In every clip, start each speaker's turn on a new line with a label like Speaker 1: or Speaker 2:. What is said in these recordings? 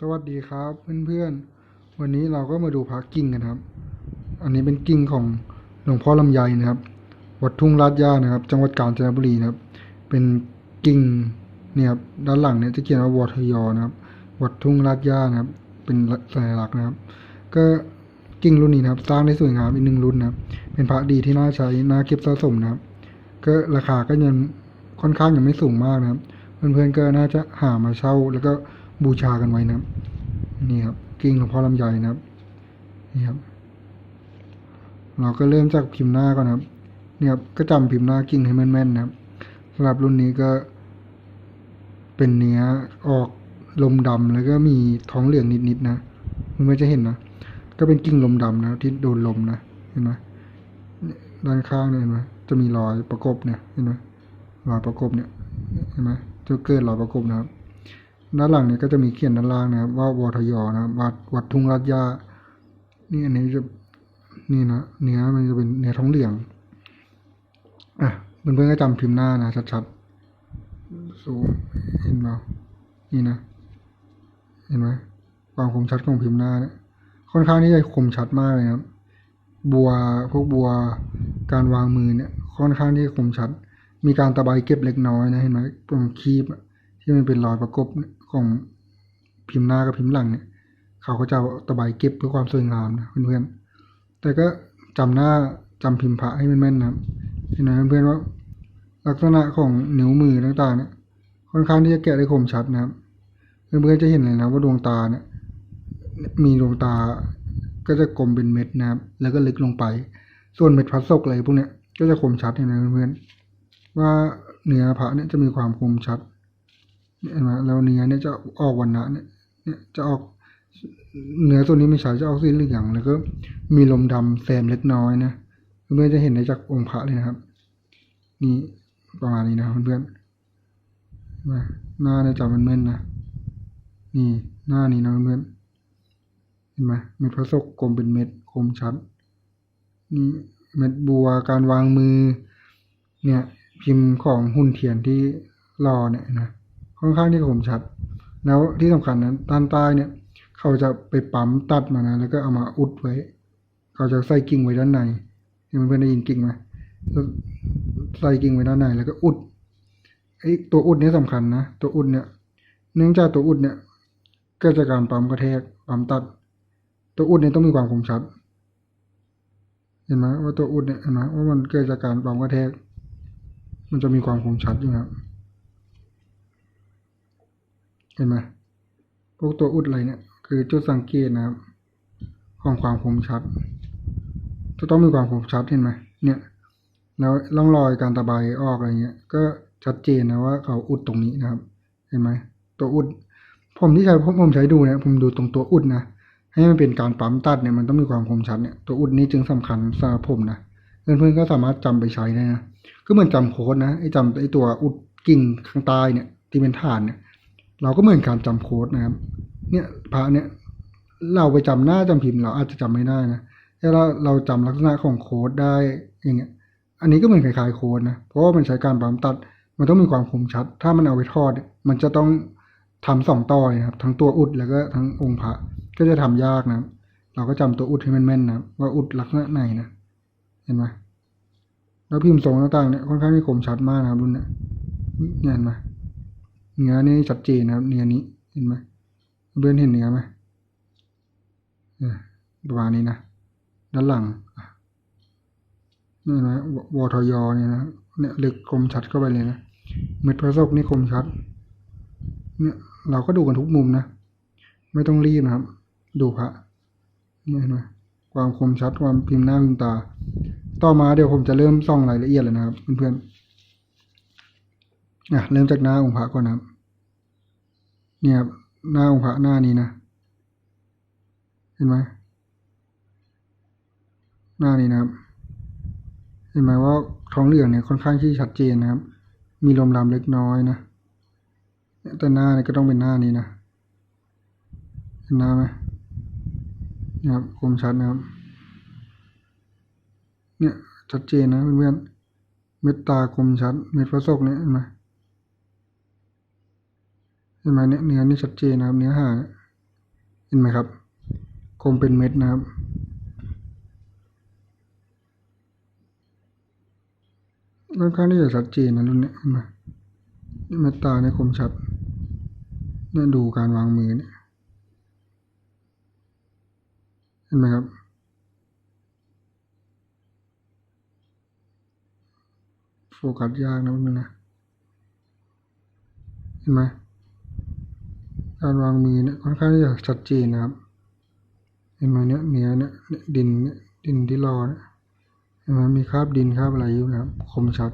Speaker 1: สวัสดีครับเพื่อนๆ วันนี้เราก็มาดูพระกิ่งกันครับ อันนี้เป็นกิ่งของหลวงพ่อลำไยนะครับ วัดทุ่งลาดย่านะครับ จังหวัดกาญจนบุรีนะครับ เป็นกิ่งเนี่ยครับด้านหลังเนี่ยจะเขียนว่าวทยนะครับ วัดทุ่งลาดย่านะครับ เป็นสัญลักษณ์นะครับ ก็กิ่งรุ่นนี้นะครับ สร้างได้สวยงามอีกหนึ่งรุ่นนะครับ เป็นพระดีที่น่าใช้น่าเก็บสะสมนะครับ ก็ราคาก็ยังค่อนข้างยังไม่สูงมากนะครับ เพื่อนๆก็น่าจะหามาเช่าแล้วก็ บูชากันไว้นะครับ นี่ครับกิ่งหลวงพ่อลำไยนะครับ นี่ครับ เราก็เริ่มจากพิมพ์หน้าก่อนนะครับ เนี่ยครับก็จำพิมพ์หน้ากิ่งให้แม่นๆนะครับสำหรับรุ่นนี้ก็เป็นเนื้อออกลมดำแล้วก็มีท้องเหลืองนิดๆนะมันไม่จะเห็นนะก็เป็นกิ่งลมดำนะที่โดนลมนะเห็นไหมด้านข้างเนี่ยเห็นไหมจะมีรอยประกบเนี่ยเห็นไหมรอยประกบเนี่ยเห็นไหมจะเกิดรอยประกบนะครับ ด้านหลังเนี่ยก็จะมีเขียนด้านล่างนะครับว่าวทยนะครับวัดวัดทุ่งรัดยานี่อันนี้จะนี่นะเนื้อมันจะเป็นเนื้อท้องเหลืองอะเพื่อนๆก็จำพิมพ์หน้านะชัดๆซูมเห็นเปล่านี่นะ เห็นไหมความคมชัดของพิมพ์หน้าเนี่ยค่อนข้างที่จะคมชัดมากเลยครับ บัวพวกบัวการวางมือเนี่ย ค่อนข้างที่จะคมชัด มีการตะไบเก็บเล็กน้อยนะเห็นไหมตรงคีบที่มันเป็นรอยประกบ ของพิมพ์หน้ากับพิมพ์หลังเนี่ย เขาก็จะตะไบเก็บเพื่อความสวยงามนะเพื่อนๆแต่ก็จำหน้าจำพิมพ์พระให้แม่นๆนะครับเห็นไหมเพื่อนๆว่า ลักษณะของนิ้วมือต่างๆเนี่ย ค่อนข้างที่จะแกะได้คมชัดนะครับ เพื่อนๆจะเห็นเลยนะว่าดวงตาเนี่ย มีดวงตาก็จะกลมเป็นเม็ดนะครับ แล้วก็ลึกลงไป ส่วนเม็ดพลาสติกอะไรพวกเนี้ยก็จะคมชัดเห็นไหมเพื่อนๆว่าเนื้อพระเนี่ยจะมีความคมชัด เห็นไหมแล้วเนื้อเนี่ยจะออกวันนะเนี่ยเนี่ยจะออกเนื้อตัวนี้ไม่ใช่จะออกสีเหลืองแล้วก็มีลมดำแซมเล็กน้อยนะเพื่อนๆจะเห็นได้จากองค์พระเลยนะครับ นี่ประมาณนี้นะครับเพื่อนๆมาหน้าเนี่ยจำมันแม่นๆนะนี่หน้านี้นะเพื่อนเห็นไหมเม็ดพระศกกลมเป็นเม็ดคมชัดนี่เม็ดบัวการวางมือ เนี่ยพิมพ์ของหุ่นเทียนที่รอเนี่ยนะ ค่อนข้างที่คมชัด แล้วที่สำคัญนะด้านใต้เนี่ย เขาจะไปปั๊มตัดมานะแล้วก็เอามาอุดไว้ เขาจะใส่กิ่งไว้ด้านในเห็นเพื่อนได้ยินกิ่งไหมใส่กิ่งไว้ด้านในแล้วก็อุดไอ้ตัวอุดนี่ยสำคัญนะตัวอุดเนี่ย เนื่องจากตัวอุดเนี่ยเกิดจากการปั๊มกระแทกปั๊มตัด ตัวอุดเนี่ยต้องมีความคมชัดเห็นไหมว่าตัวอุดเนี่ยเห็นไหมว่ามันเกิดจากการปั๊มกระแทก มันจะมีความคมชัดอยู่ครับ เห็นไหมพวกตัวอุดอะไรเนี่ย คือจุดสังเกตนะครับ ของความคมชัด จะต้องมีความคมชัดเห็นไหมเนี่ย แล้วร่องรอยการตะไบออกอะไรเงี้ย ก็ชัดเจนนะว่าเขาอุดตรงนี้นะครับ เห็นไหมตัวอุด ผมที่ใช้ผมผมใช้ดูเนี่ยผมดูตรงตัวอุดนะให้มันเป็นการปั๊มตัดเนี่ยมันต้องมีความคมชัดเนี่ยตัวอุดนี้จึงสำคัญสำหรับผมนะเพื่อนๆก็สามารถจำไปใช้ได้นะก็เหมือนจำโค้ดนะไอ้จำไอ้ตัวอุดกิ่งข้างใต้เนี่ย ที่เป็นฐานเนี่ย เราก็เหมือนการจำโค้ดนะครับ เนี่ยพระเนี่ยเราไปจำหน้าจำพิมพ์เราอาจจะจำไม่ได้นะแต่เราเราจำลักษณะของโค้ดได้อย่างเงี้ย อันนี้ก็เหมือนคล้ายๆโค้ดนะเพราะว่ามันใช้การปั๊มตัด มันต้องมีความคมชัด ถ้ามันเอาไปทอด มันจะต้องทำสองต่อเลยครับทั้งตัวอุดแล้วก็ทั้งองค์พระก็จะทำยากนะครับเราก็จำตัวอุดให้แม่นๆนะว่าอุดลักษณะไหนนะเห็นไหมแล้วพิมพ์ทรงต่างๆเนี่ยค่อนข้างที่คมชัดมากนะครับรุ่นเนี้ยเนี่ยเห็นไหม เนื้อนี่ชัดเจนนะครับ เนื้อนี้เห็นไหมเพื่อนเห็นเนื้อไหมเนี่ยประมาณนี้นะด้านหลังนี่นไหมววทยเนี่ยนะเนี่ยลึกคมชัดเข้าไปเลยนะเม็ดพระศกนี่คมชัด เนี่ยเราก็ดูกันทุกมุมนะไม่ต้องรีบนะครับ ดูพระเนี่ยเห็นไหมความคมชัดความพิมพ์หน้าพิมพ์ตา ต่อมาเดี๋ยวผมจะเริ่มส่องรายละเอียดเลยนะครับเพื่อนๆ อะเริ่มจากหน้าองค์พระก่อนนะครับ เนี่ยครับหน้าองค์พระหน้านี้นะ เห็นไหมหน้านี้นะครับ เห็นไหมว่าท้องเหลืองเนี่ยค่อนข้างที่ชัดเจนนะครับ มีลมลำเล็กน้อยนะแต่หน้าเนี่ยก็ต้องเป็นหน้านี้นะเห็นหน้าไหมนะครับคมชัดนะครับ เนี่ยชัดเจนนะเพื่อนๆเม็ดตาคมชัด เม็ดพระศกเนี่ยเห็นไหม เห็นไหมเนี่ยเนื้อนี่ชัดเจนนะครับ เนื้อหาเห็นไหมครับคมเป็นเม็ดนะครับ ค่อนข้างที่จะชัดเจนนะรุ่นเนี้ยเห็นไหมนี่เม็ดตาเนี่ยคมชัดเนี่ยดูการวางมือเนี่ยเห็นไหมครับโฟกัสยากนะมันนะ เห็นไหม การวางมือเนี่ยค่อนข้างจะชัดเจนนะครับ เห็นไหมเนี่ยเนื้อเนี่ยเนี่ยดินเนี่ยดินที่รอเนี่ยเห็นไหมมีคราบดินคราบอะไรอยู่นะครับ คมชัด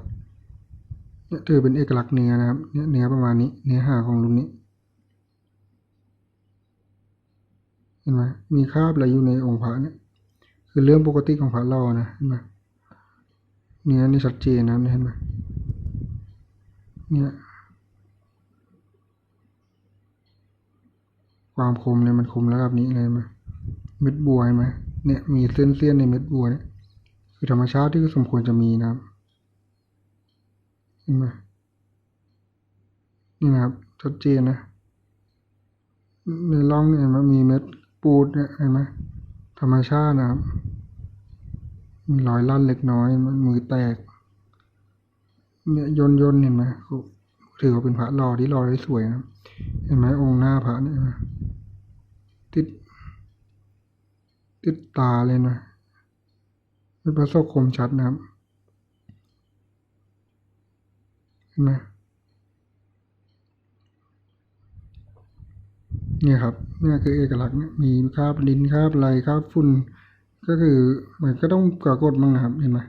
Speaker 1: เนี่ยถือเป็นเอกลักษณ์เนื้อนะครับเนี่ยเนื้อประมาณนี้เนื้อหาของรุ่นนี้ เห็นไหมมีคราบอะไรอยู่ในองค์พระเนี่ย คือเรื่องปกติของพระล่อนะเห็นไหมเนื้อนี่ชัดเจนนะเห็นไหมเนี่ย ความคมเนี่ยมันคมระดับนี้เลยเห็นไหมเม็ดบัวเห็นไหมเนี่ยมีเส้นเส้นในเม็ดบัวเนี่ยคือธรรมชาติที่สมควรจะมีนะครับเห็นไหมนี่นะครับชัดเจนนะ ในร่องเนี่ยมันมีเม็ดปูดเนี่ยเห็นไหมธรรมชาตินะครับมีรอยลั่นเล็กน้อยมันมือแตก เนี่ยยนยนเห็นไหมถือว่าเป็นพระหล่อที่หล่อได้สวยนะ เห็นไหมองค์หน้าพระเนี่ยนะ ติด ติดตาเลยนะเป็นพระโสคมชัดนะครับเห็นไหมเนี่ยครับเนี่ยคือเอกลักษณ์เนี่ยมีคราบลิ้นคราบอะไรคราบฝุ่นก็คือมันก็ต้องปรากฏบ้างนะครับเห็นไหม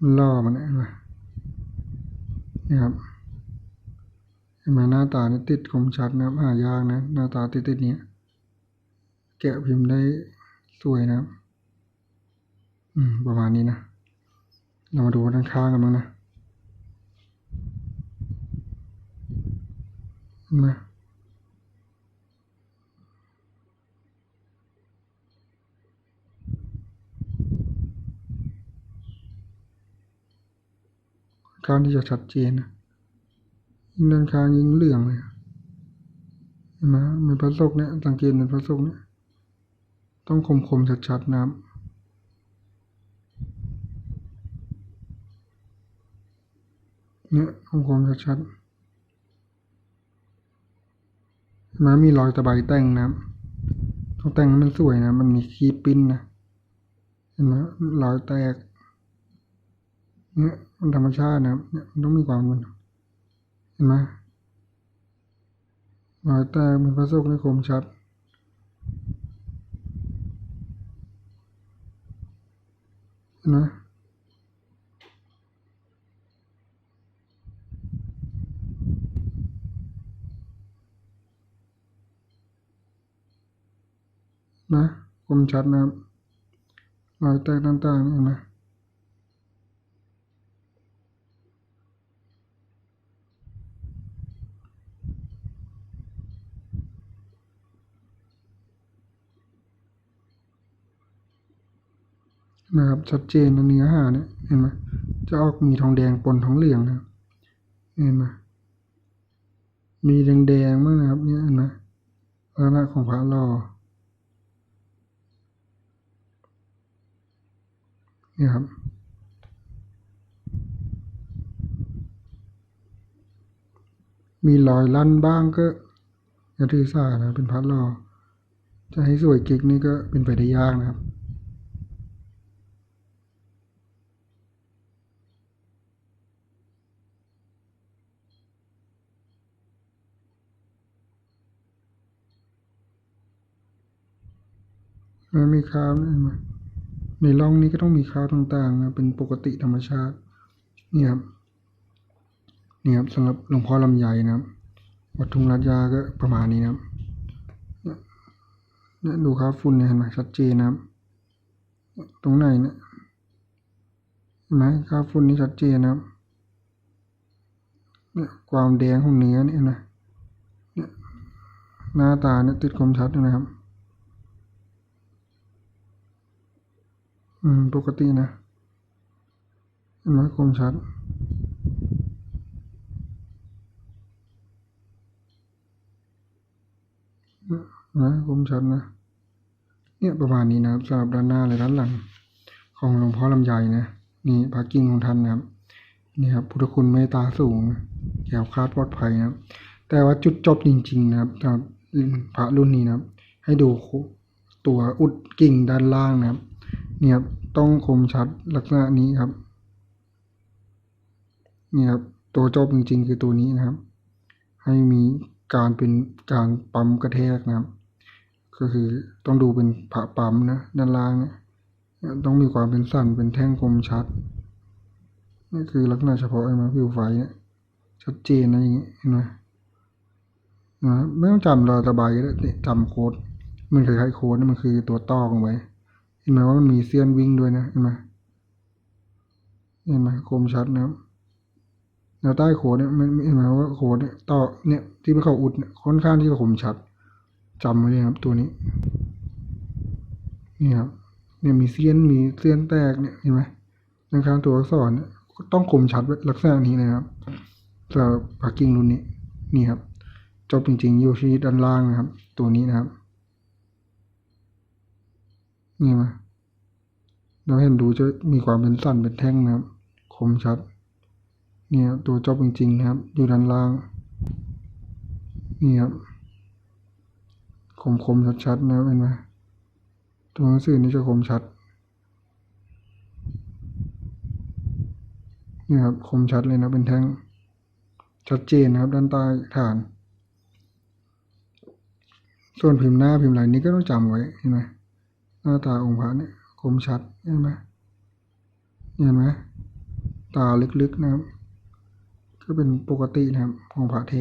Speaker 1: มันล่อมันเนี่ยเห็นไหมเนี่ยครับเห็นไหมหน้าตาเนี่ยติดคมชัดนะครับหายากนะ หน้าตาติดติดเนี้ย แกะพิมพ์ได้สวยนะครับ อืม ประมาณนี้นะ เรามาดูด้านข้างกันบ้างนะนไหมค่อนข้างที่จะชัดเจนนะยิ่งด้านข้างยิ่งเหลืองเลยเห็นไหมเป็นพระศกเนี่ยสังเกตเป็นพระศกเนี่ย ต้องคมคมๆชัดๆนะครับ เนี่ยคมคมๆชัดๆมันมีรอยตะไบแต่งนะครับต้องแต่งให้มันสวยนะ มันมีขีปิ้นนะเห็นไหมรอยแตก เนี่ยมันธรรมชาตินะครับเนี่ยมันต้องมีความมันเห็นไหมรอยแตกเป็นพระโศกในคมชัด เห็นไหมนะคมชัดนะครับรอยแตกต่างๆนี่เห็นไนะครับ ชัดเจนเนื้อหาเนี่ยเห็นไหมจะออกมีทองแดงปนทองเหลืองนะครับเห็นไหมมีแดงๆบ้างนะครับ เนี่ยเห็นไหมลักษณะของพระรอเนี่ยครับมีรอยลั่นบ้างก็อย่าถือสานะเป็นพระรอ จะให้สวยกิกนี่ก็เป็นไปได้ยากนะครับ มีคราบนไหมในร่องนี้ก็ต้องมีคราบต่างๆนะเป็นปกติธรรมชาตินี่ครับนี่ครับสำหรับหลวงพ่อลำไยนะครับวัดทุงรัตยาก็ประมาณนี้นะครับเนี่ยดูคราบฝุ่นเนี่ยเห็นไหมชัดเจนนะครับ ตรงไหนเนี่ยเห็นไหมคราบฝุ่นนี่ชัดเจนนะครับเนี่ยความแดงของเนื้อเนี่ยนะเนี่ยหน้าตาเนี่ยติดคมชัดนะครับ อืม ปกตินะเห็นไหมคมชัด นะคมชัดนะ เนี่ยประมาณนี้นะครับสำหรับด้านหน้าและด้านหลัง ของหลวงพ่อลำไยนะ นี่พระกิ่งของท่านนะครับ นี่ครับ พุทธคุณเมตตาสูงแก้วคาดปลอดภัยนะครับ แต่ว่าจุดจบจริง ๆ นะครับสำหรับพระรุ่นนี้นะครับ ให้ดูตัวอุดกิ่งด้านล่างนะครับ เนี่ยครับต้องคมชัดลักษณะนี้ครับ เนี่ยครับตัวจบจริงๆ คือตัวนี้นะครับ ให้มีการเป็นการปั๊มกระแทกนะครับ ก็คือต้องดูเป็นผะปั๊มนะด้านล่างเนี่ยต้องมีความเป็นสั้นเป็นแท่งคมชัดนี่คือลักษณะเฉพาะไอ้มาผิวไฟเนี่ยชัดเจนนะอย่างงี้เห็นไหมนะไม่ต้องจำเราระบายก็ได้เนี่ยจำโค้ดมันคล้ายๆโค้ดนี่มันคือตัวต่อลงไว้ เห็นไหมว่ามันมีเสี้ยนวิ่งด้วยนะเห็นไหมเห็นไหมคมชัดนะแนวใต้โค้ดเนี่ยมันเห็นไหมว่าโค้ดเนี่ยต่อเนี่ยที่มันเข้าอุดเนี่ยค่อนข้างที่จะคมชัดจำไว้เลยครับ ตัวนี้นี่ครับเนี่ยมีเสี้ยนมีเสี้ยนแตกเนี่ยเห็นไหมในข้างตัวอักษรเนี่ยต้องคมชัดลักษณะนี้นะครับสำหรับปากกิ้งรุ่นนี้นี่ครับจบจริงๆอยู่ที่ด้านล่างนะครับ ตัวนี้นะครับ นี่มาเราเห็นดูจะมีความเป็นสั้นเป็นแท่งนะครับ คมชัด เนี่ยตัวจบจริงๆนะครับ อยู่ด้านล่าง นี่ครับคมคมชัดชัดนะเห็นไหมตัวหนังสือนี่จะคมชัด นี่ครับคมชัดเลยนะเป็นแท่ง ชัดเจนนะครับ ด้านใต้ฐาน ส่วนพิมพ์หน้าพิมพ์ไหลนี้ก็ต้องจำไว้เห็นไหม หน้าตาองค์พระเนี่ยคมชัดเห็นไหมเห็นไหมตาลึกๆนะครับ ก็เป็นปกตินะครับของพระเท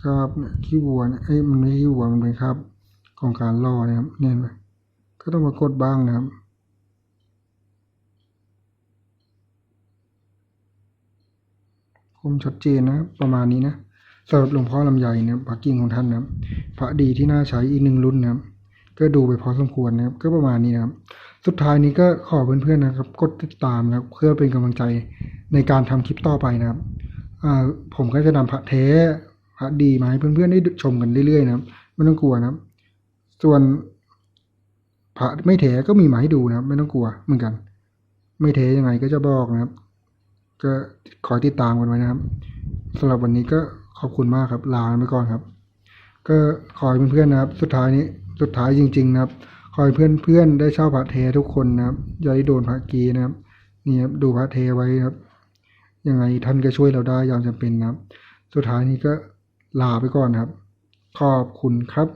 Speaker 1: คราบขี้วัวเนี่ยเอ้มันไม่ขี้วัวมันเป็นคราบของการล่อนะครับเนียเห็นไหมก็ต้องมากดบ้างนะครับคมชัดเจนนะประมาณนี้นะ สำหรับหลวงพ่อลำไยเนี่ยพระกิ่งของท่านนะพระดีที่น่าใช้อีกหนึ่งรุ่นนะครับก็ดูไปพอสมควรนะครับก็ประมาณนี้นะครับ สุดท้ายนี้ก็ขอเพื่อนๆนะครับ กดติดตามนะครับ เพื่อเป็นกำลังใจในการทำคลิปต่อไปนะครับผมก็จะนำพระเทพระดีมาให้เพื่อนๆได้ชมกันเรื่อยๆนะครับไม่ต้องกลัวนะครับ ส่วนพระไม่เทก็มีมาให้ดูนะครับ ไม่ต้องกลัวเหมือนกัน ไม่เทยังไงก็จะบอกนะครับ ก็คอติดตามกันไว้นะครับสำหรับวันนี้ก็ ขอบคุณมากครับ ลาไปก่อนครับ ก็ขอให้เพื่อนๆนะครับ สุดท้ายนี้สุดท้ายจริง ๆ นะครับ ขอให้เพื่อนๆได้เช่าพระเททุกคนนะครับอย่าได้โดนพระกีนะครับนี่ครับดูพระเทไว้ครับ ยังไงท่านก็ช่วยเราได้ยามจำเป็นนะครับ สุดท้ายนี้ก็ลาไปก่อนครับ ขอบคุณครับ